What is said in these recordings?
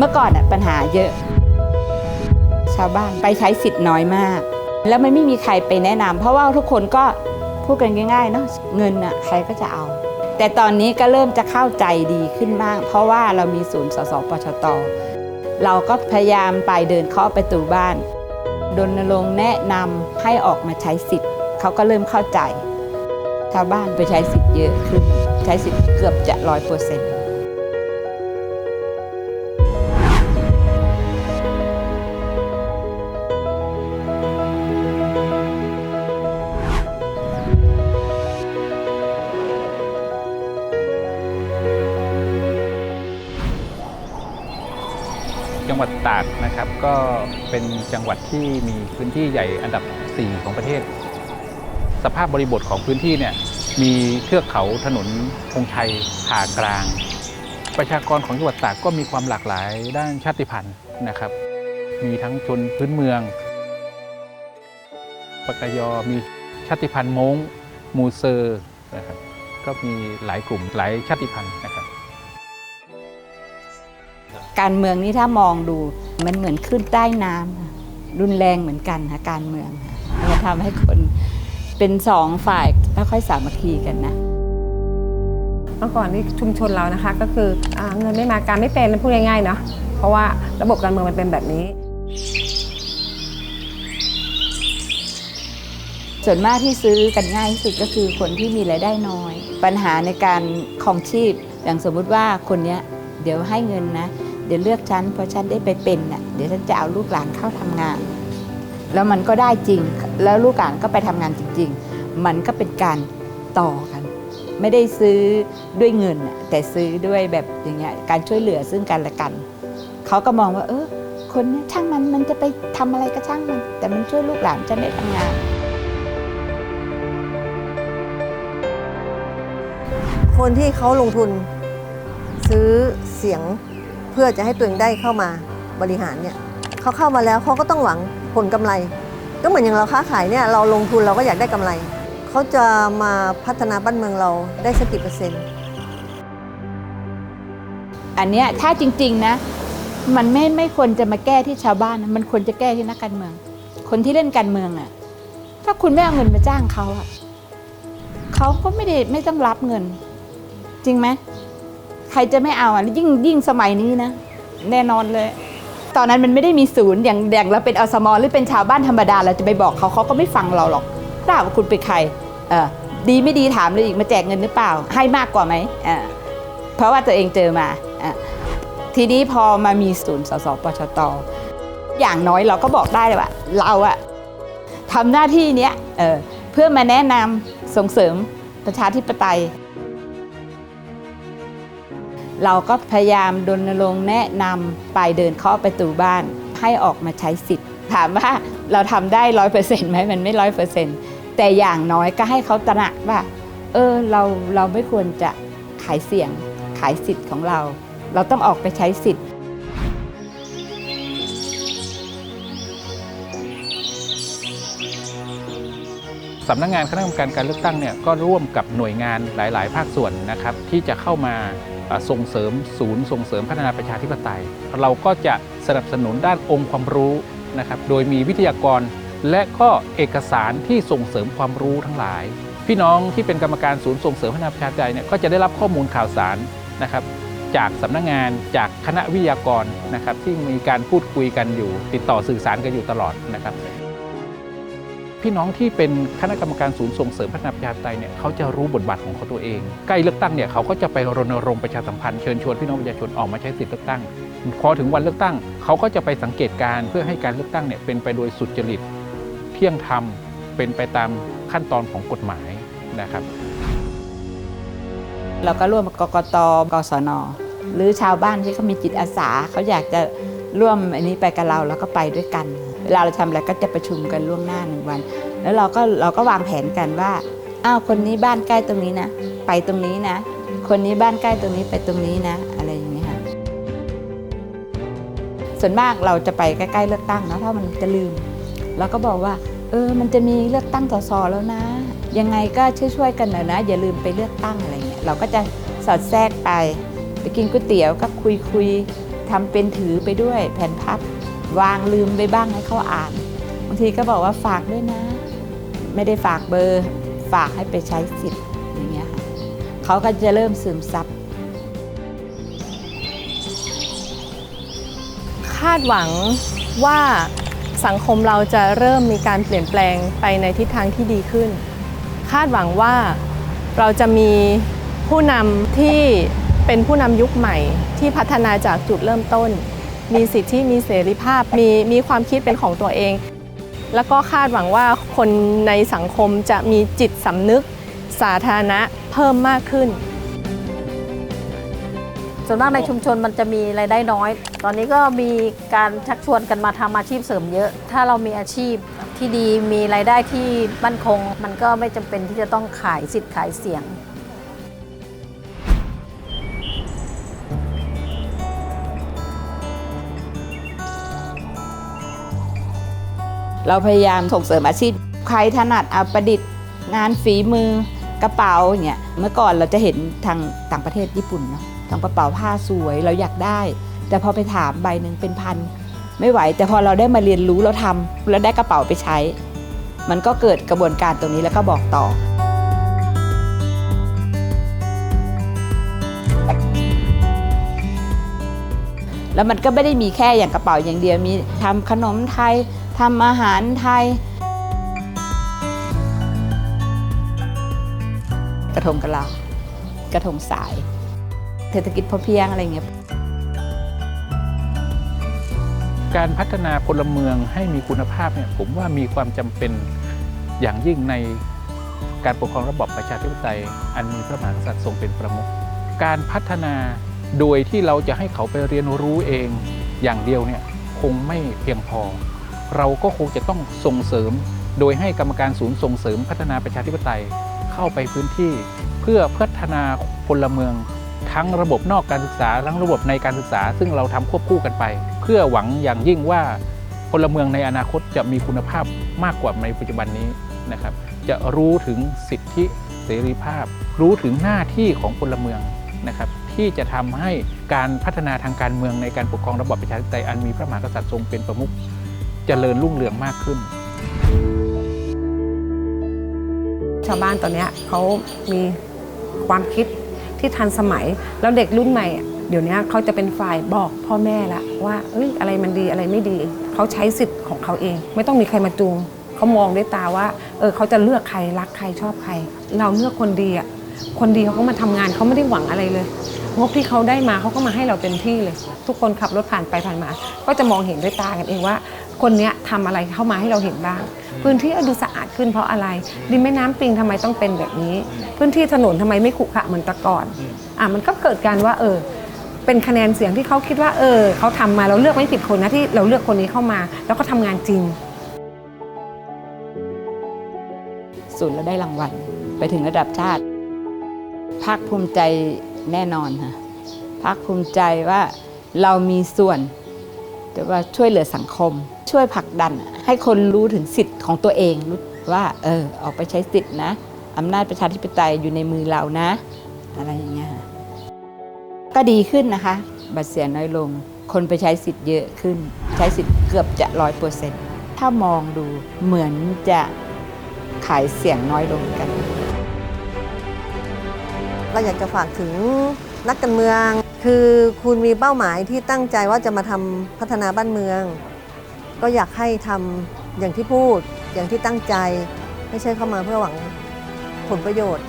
เมื่อก่อนอะปัญหาเยอะ ชาวบ้านไปใช้สิทธิ์น้อยมาก แล้วมันไม่มีใครไปแนะนำเพราะว่าทุกคนก็พูดกันง่ายๆเนาะเงินอะใครก็จะเอา แต่ตอนนี้ก็เริ่มจะเข้าใจดีขึ้นมากเพราะว่าเรามีศูนย์สสปชต เราก็พยายามไปเดินเคาะประตูบ้านดนรงแนะนำให้ออกมาใช้สิทธิ์เขาก็เริ่มเข้าใจชาวบ้านไปใช้สิทธิ์เยอะขึ้นใช้สิทธิ์เกือบจะร้อยเปอร์เซ็นต์ หวัดตากนะครับ ก็เป็นจังหวัดที่มีพื้นที่ใหญ่อันดับ 4 ของประเทศ สภาพบริบทของพื้นที่เนี่ยมีเทือกเขาถนนพงชัยผ่ากลาง ประชากรของจังหวัดตากก็มีความหลากหลายด้านชาติพันธุ์นะครับ มีทั้งชนพื้นเมืองปากยอมีชาติพันธุ์ม้งมูเซอร์นะครับก็มีหลายกลุ่มหลายชาติพันธุ์นะครับ การเมืองนี่ถ้ามองดู มันเหมือนขึ้นใต้น้ำค่ะรุนแรงเหมือนกันค่ะการเมืองค่ะมันทำให้คนเป็นสองฝ่ายไม่ค่อยสามัคคีกันนะเมื่อก่อนที่ชุมชนเรานะคะ ก็คืออาเงินไม่มาการไม่เป็นพูดง่ายๆเนาะเพราะว่าระบบการเมืองมันเป็นแบบนี้ ส่วนมากที่ซื้อกันง่ายที่สุดก็คือคนที่มีรายได้น้อย ปัญหาในการครองชีพอย่างสมมุติว่าคนเนี้ยเดี๋ยวให้เงินนะเดี๋ยวเลือกฉันเพอฉันได้ไปเป็นน่ะเดี๋ยวฉันจะเอาลูกหลานเข้าทำงาน แล้วมันก็ได้จริง แล้วลูกหลานก็ไปทำงานจริง ๆ มันก็เป็นการต่อกัน ไม่ได้ซื้อด้วยเงิน แต่ซื้อด้วยแบบอย่างเงี้ยการช่วยเหลือซึ่งกันและกันเขาก็มองว่า เออคนนี้ช่างมันมันจะไปทำอะไรก็ช่างมัน แต่มันช่วยลูกหลานฉันได้ทำงานคนที่เขาลงทุนซื้อเสียง เพื่อจะให้ตัวเองได้เข้ามาบริหารเนี่ยเขาเข้ามาแล้วเขาก็ต้องหวังผลกำไร ก็เหมือนอย่างเราค้าขายเนี่ยเราลงทุนเราก็อยากได้กำไรเขาจะมาพัฒนาบ้านเมืองเราได้สักกี่เปอร์เซ็นต์อันเนี้ยถ้าจริง ๆ นะ มันไม่ไม่ควรจะมาแก้ที่ชาวบ้าน มันควรจะแก้ที่นักการเมือง คนที่เล่นการเมืองอะ่ะ ถ้าคุณไม่เอาเงินมาจ้างเขาอะ่ะเขาก็ไม่ได้ไม่ต้องรับเงิน จริงไหม ใครจะไม่เอาอะยิ่งยิ่งสมัยนี้นะ แน่นอนเลย ตอนนั้นมันไม่ได้มีศูนย์อย่างอย่างเราเป็นอสมอหรือเป็นชาวบ้านธรรมดาเราจะไปบอกเขาเขาก็ไม่ฟังเราหรอกถ้าหากว่าคุณเป็นใครเออดีไม่ดีถามเลยอีกมาแจกเงินหรือเปล่า ให้มากกว่าไหมอ่าเพราะว่าตัวเองเจอมาอะทีนี้พอมามีศูนย์สสปชตอย่างน้อยเราก็บอกได้เลยว่า เราอะทำหน้าที่เนี้ยเออเพื่อมาแนะนำส่งเสริมประชาธิปไตย เราก็พยายามดนรงแนะนำไปเดินเคาะประตูบ้านให้ออกมาใช้สิทธิ์ ถามว่าเราทำได้ร้อยเปอร์เซ็นต์ไหมมันไม่ร้อยเปอร์เซ็นต์แต่อย่างน้อยก็ให้เขาตระหนักว่า เออเราเราไม่ควรจะขายเสียงขายสิทธิ์ของเรา เราต้องออกไปใช้สิทธิ์ สำนักงานคณะกรรมการการเลือกตั้งเนี่ยก็ร่วมกับหน่วยงานหลาย ๆ ภาคส่วนนะครับที่จะเข้ามาส่งเสริมศูนย์ส่งเสริมพัฒนาประชาธิปไตย เราก็จะสนับสนุนด้านองค์ความรู้นะครับโดยมีวิทยากร และก็เอกสารที่ส่งเสริมความรู้ทั้งหลาย พี่น้องที่เป็นกรรมการศูนย์ส่งเสริมพัฒนาประชาธิปไตยเนี่ยก็จะได้รับข้อมูลข่าวสารนะครับจากสำนักงานจากคณะวิทยากรนะครับที่มีการพูดคุยกันอยู่ ติดต่อสื่อสารกันอยู่ตลอดนะครับ พี่น้องที่เป็นคณะกรรมการศูนย์ส่งเสริมพัฒนาประชาธิปไตยเนี่ยเขาจะรู้บทบาทของเขาตัวเองใกล้เลือกตั้งเนี่ยเขาก็จะไปรณรงค์ประชาสัมพันธ์เชิญชวนพี่น้องประชาชนออกมาใช้สิทธิเลือกตั้ง พอถึงวันเลือกตั้ง เขาก็จะไปสังเกตการเพื่อให้การเลือกตั้งเนี่ยเป็นไปโดยสุจริตเที่ยงธรรมเป็นไปตามขั้นตอนของกฎหมายนะครับ เราก็ร่วมกกตกสนหรือชาวบ้านที่เขามีจิตอาสาเขาอยากจะร่วมอันนี้ไปกับเราเราก็ไปด้วยกัน ลาเราทำอะไรก็จะประชุมกันล่วงหน้าหนึ่งวัน แล้วเราก็เราก็วางแผนกันว่าอ้าวคนนี้บ้านใกล้ตรงนี้นะ ไปตรงนี้นะ คนนี้บ้านใกล้ตรงนี้ไปตรงนี้นะ อะไรอย่างนี้ยค่ะส่วนมากเราจะไปใกล้ๆเลือกตั้งนะถ้ามันจะลืมเราก็บอกว่า เออ มันจะมีเลือกตั้งสสแล้วนะ ยังไงก็ช่วยๆกันหน่อยนะ อย่าลืมไปเลือกตั้งอะไรเงี้ยเราก็จะสอดแทรกไปไปกินก๋วยเตี๋ยวก็คุยคุยๆทำเป็นถือไปด้วยแผ่นพับ วางลืมไปบ้างให้เขาอ่าน บางทีก็บอกว่าฝากด้วยนะ ไม่ได้ฝากเบอร์ ฝากให้ไปใช้สิทธิ์อย่างเงี้ยค่ะเขาก็จะเริ่มซึมซับคาดหวังว่าสังคมเราจะเริ่มมีการเปลี่ยนแปลงไปในทิศทางที่ดีขึ้น คาดหวังว่าเราจะมีผู้นำที่เป็นผู้นำยุคใหม่ที่พัฒนาจากจุดเริ่มต้น มีสิทธิมีเสรีภาพ มีมีความคิดเป็นของตัวเอง แล้วก็คาดหวังว่าคนในสังคมจะมีจิตสำนึกสาธารณะเพิ่มมากขึ้น ส่วนมากในชุมชนมันจะมีรายได้น้อย ตอนนี้ก็มีการชักชวนกันมาทำอาชีพเสริมเยอะ ถ้าเรามีอาชีพที่ดีมีรายได้ที่มั่นคง มันก็ไม่จำเป็นที่จะต้องขายสิทธิ์ขายเสียง เราพยายามส่งเสริมอาชีพ ใครถนัดเอาประดิษฐ์ งานฝีมือกระเป๋าอย่างเงี้ยเมื่อก่อนเราจะเห็นทางต่างประเทศญี่ปุ่นเนาะทำกระเป๋าผ้าสวยเราอยากได้ แต่พอไปถามใบหนึ่งเป็นพันไม่ไหว แต่พอเราได้มาเรียนรู้เราทำแล้วได้กระเป๋าไปใช้ มันก็เกิดกระบวนการตรงนี้แล้วก็บอกต่อแล้วมันก็ไม่ได้มีแค่อย่างกระเป๋าอย่างเดียวมีทำขนมไทย ทำอาหารไทย กระทงกระลากระทงสาย เศรษฐกิจพอเพียงอะไรเงี้ยการพัฒนาพลเมืองให้มีคุณภาพเนี่ยผมว่ามีความจำเป็นอย่างยิ่งในการปกครองระบอบประชาธิปไตย อันมีพระมหากษัตริย์ทรงเป็นประมุขการพัฒนาโดยที่เราจะให้เขาไปเรียนรู้เองอย่างเดียวเนี่ยคงไม่เพียงพอ เราก็คงจะต้องส่งเสริม โดยให้กรรมการศูนย์ส่งเสริมพัฒนาประชาธิปไตยเข้าไปพื้นที่ เพื่อพัฒนาพลเมือง ทั้งระบบนอกการศึกษาทั้งระบบในการศึกษา ซึ่งเราทำควบคู่กันไป เพื่อหวังอย่างยิ่งว่าพลเมืองในอนาคตจะมีคุณภาพมากกว่าในปัจจุบันนี้นะครับ จะรู้ถึงสิทธิเสรีภาพ รู้ถึงหน้าที่ของพลเมืองนะครับที่จะทำให้การพัฒนาทางการเมืองในการปกครองระบอบประชาธิปไตยอันมีพระมหากษัตริย์ทรงเป็นประมุข เจริญรุ่งเรืองมากขึ้น ชาวบ้านตอนนี้เขามีความคิดที่ทันสมัย แล้วเด็กรุ่นใหม่ เดี๋ยวนี้เขาจะเป็นฝ่ายบอกพ่อแม่ละว่าเอ้ยอะไรมันดีอะไรไม่ดี เขาใช้สิทธิ์ของเขาเอง ไม่ต้องมีใครมาจูงเขามองด้วยตาว่าเออเขาจะเลือกใครรักใครชอบใคร เราเลือกคนดีอะคนดีเขาก็มาทำงานเขาไม่ได้หวังอะไรเลยงบที่เขาได้มาเขาก็มาให้เราเต็มที่เลย ทุกคนขับรถผ่านไปผ่านมา ก็จะมองเห็นด้วยตากันเองว่า คนเนี้ยทำอะไรเข้ามาให้เราเห็นบ้าง พื้นที่ดูสะอาดขึ้นเพราะอะไรริมแม่น้ำปิงทำไมต้องเป็นแบบนี้ พื้นที่ถนนทำไมไม่ขรุขระเหมือนแต่ก่อนอะมันก็เกิดการว่าเออเป็นคะแนนเสียงที่เขาคิดว่าเออเขาทำมาเราเลือกไม่ผิดคนนะที่เราเลือกคนนี้เข้ามา แล้วก็ทำงานจริงศูนย์แล้วได้รางวัลไปถึงระดับชาติ ภาคภูมิใจแน่นอนค่ะภาคภูมิใจว่าเรามีส่วน แต่ว่าช่วยเหลือสังคม ช่วยผลักดัน ให้คนรู้ถึงสิทธิ์ของตัวเองรู้ว่าเออออกไปใช้สิทธิ์นะอำนาจประชาธิปไตยอยู่ในมือเรานะ อะไรอย่างเงี้ยก็ดีขึ้นนะคะบัตรเสียน้อยลง คนไปใช้สิทธิ์เยอะขึ้น ใช้สิทธิ์เกือบจะร้อยเปอร์เซ็นต์ถ้ามองดูเหมือนจะขายเสียงน้อยลงกัน เราอยากจะฝากถึงนักการเมือง คือคุณมีเป้าหมายที่ตั้งใจว่าจะมาทำพัฒนาบ้านเมือง ก็อยากให้ทำอย่างที่พูด อย่างที่ตั้งใจ ไม่ใช่เข้ามาเพื่อหวังผลประโยชน์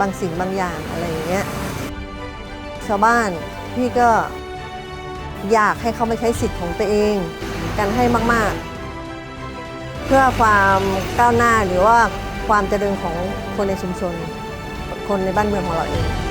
บางสิ่งบางอย่างอะไรอย่างเงี้ยชาวบ้านพี่ก็อยากให้เขาไปใช้สิทธิ์ของตัวเอง กันให้มาก ๆ เพื่อความก้าวหน้าหรือว่าความเจริญของคนในชุมชน คนในบ้านเมืองของเราเอง